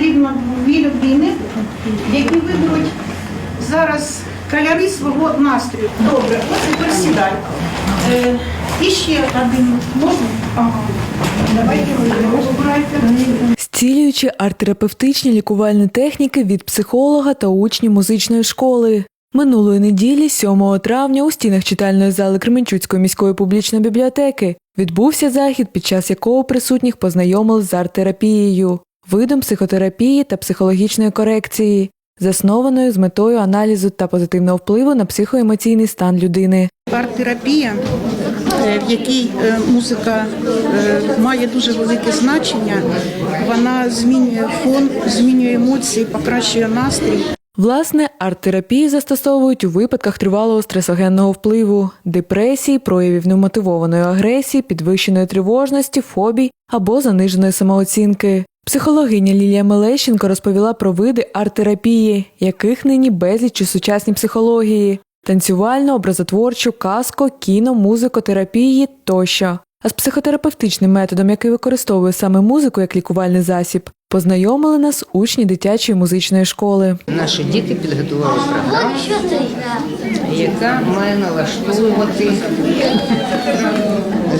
потрібно дві людини, які виберуть зараз кольори свого настрою. Добре, ось тепер сідай. Е, і ще один можна? Ага. Давайте ви. Зцілюючи арт-терапевтичні лікувальні техніки від психолога та учнів музичної школи. Минулої неділі, 7 травня, у стінах читальної зали Кременчуцької міської публічної бібліотеки відбувся захід, під час якого присутніх познайомили з арт-терапією, видом психотерапії та психологічної корекції, заснованою з метою аналізу та позитивного впливу на психоемоційний стан людини. Арт-терапія, е, в якій е, музика е, має дуже велике значення, вона змінює фон, змінює емоції, покращує настрій. Власне, арт-терапію застосовують у випадках тривалого стресогенного впливу, депресії, проявів немотивованої агресії, підвищеної тривожності, фобій або заниженої самооцінки. Психологиня Лілія Мелещенко розповіла про види арт-терапії, яких нині безліч у сучасній психології: танцювальну, образотворчу, казко, кіно, музикотерапії тощо. А з психотерапевтичним методом, який використовує саме музику як лікувальний засіб, познайомили нас учні дитячої музичної школи. Наші діти підготували програму, яка має налаштовувати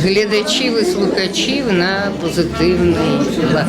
глядачів і слухачів на позитивний лад.